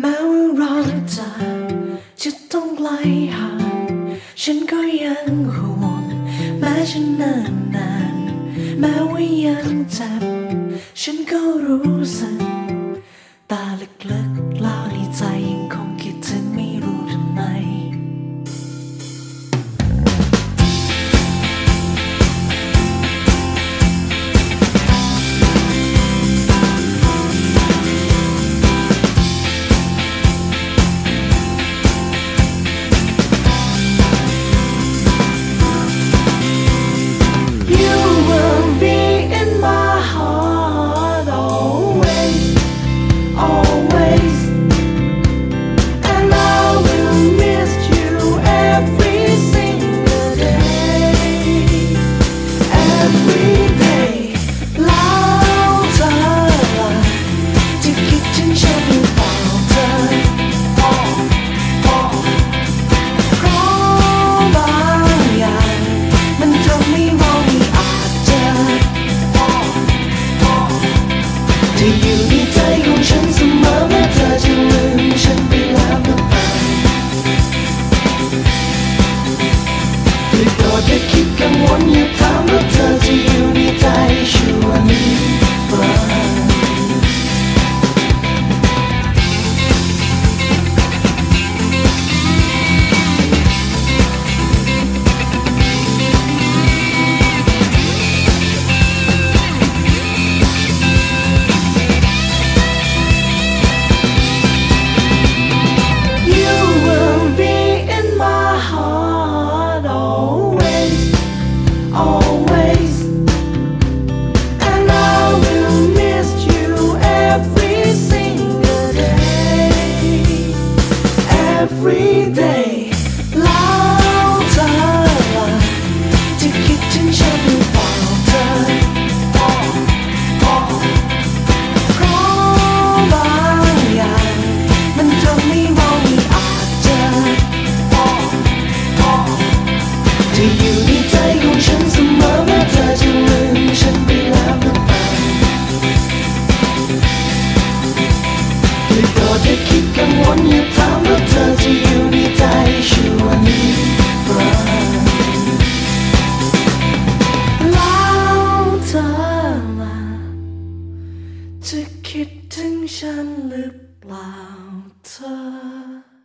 แม้ว่าเราจะจะต้องไกลห่างฉันก็ยังห่วงแม้ฉันนานนานแม้ว่ายังจับฉันก็รู้สึกตาลึกๆ to you. free. ฉันหรือเปล่าเธอ